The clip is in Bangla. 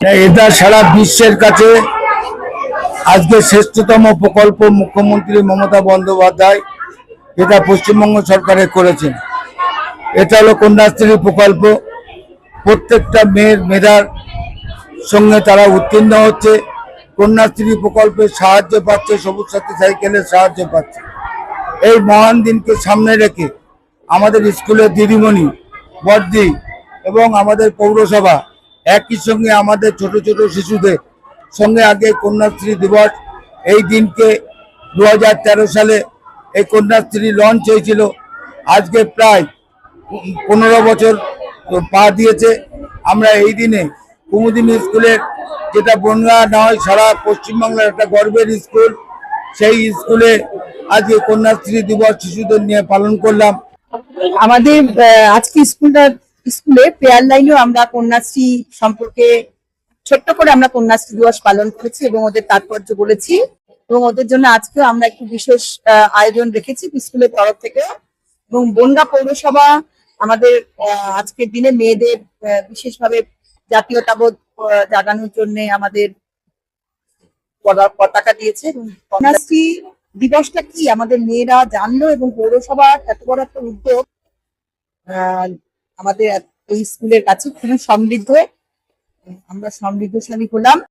এটা সারা বিশ্বের কাছে আজকে শ্রেষ্ঠতম প্রকল্প মুখ্যমন্ত্রী মমতা বন্দ্যোপাধ্যায় এটা পশ্চিমবঙ্গ সরকারে করেছেন। এটা হলো কন্যাশ্রী প্রকল্প। প্রত্যেকটা মেয়ের মেধার সঙ্গে তারা উত্তীর্ণ হচ্ছে। কন্যাশ্রী প্রকল্পের সাহায্য পাচ্ছে, সবুজ সাথী সাইকেলের সাহায্য পাচ্ছে। এই মহান দিনকে সামনে রেখে আমাদের স্কুলের দিদিমণি বর্দি এবং আমাদের পৌরসভা একই সঙ্গে আমাদের ছোট ছোট শিশুদের সঙ্গে আগে কন্যাশ্রী দিবস, এই দিনকে দু হাজার তেরো সালে এই কন্যাশ্রী লঞ্চ হয়েছিল। আজকে প্রায় পনেরো বছর পা দিয়েছে। আমরা এই দিনে কুমুদিনী স্কুলের যেটা বনগা নয় সারা পশ্চিমবাংলার একটা গর্বের স্কুল, সেই স্কুলে আজকে কন্যাশ্রী দিবস শিশুদের নিয়ে পালন করলাম। আমাদের আজকে স্কুলটা স্কুলে প্রেয়ার লাইনেও আমরা কন্যাশ্রী সম্পর্কে ছোট্ট করে আমরা কন্যাশ্রী দিবস পালন করেছি এবং ওদের তাৎপর্য বলেছি। এবং ওদের জন্য আজকেও আমরা একটু বিশেষ আয়োজন রেখেছি স্কুলের তরফ থেকে। এবং বনগা পৌরসভা আমাদের আজকের দিনে মেয়েদের বিশেষভাবে জাতীয়তাবোধ জাগানোর জন্য আমাদের পতাকা দিয়েছে। এবং কন্যাশ্রী দিবসটা কি আমাদের মেয়েরা জানলো এবং পৌরসভার এত বড় একটা উদ্যোগ আমাদের এই স্কুলের কাছে খুবই সমৃদ্ধ আমরা সমৃদ্ধশালী হলাম।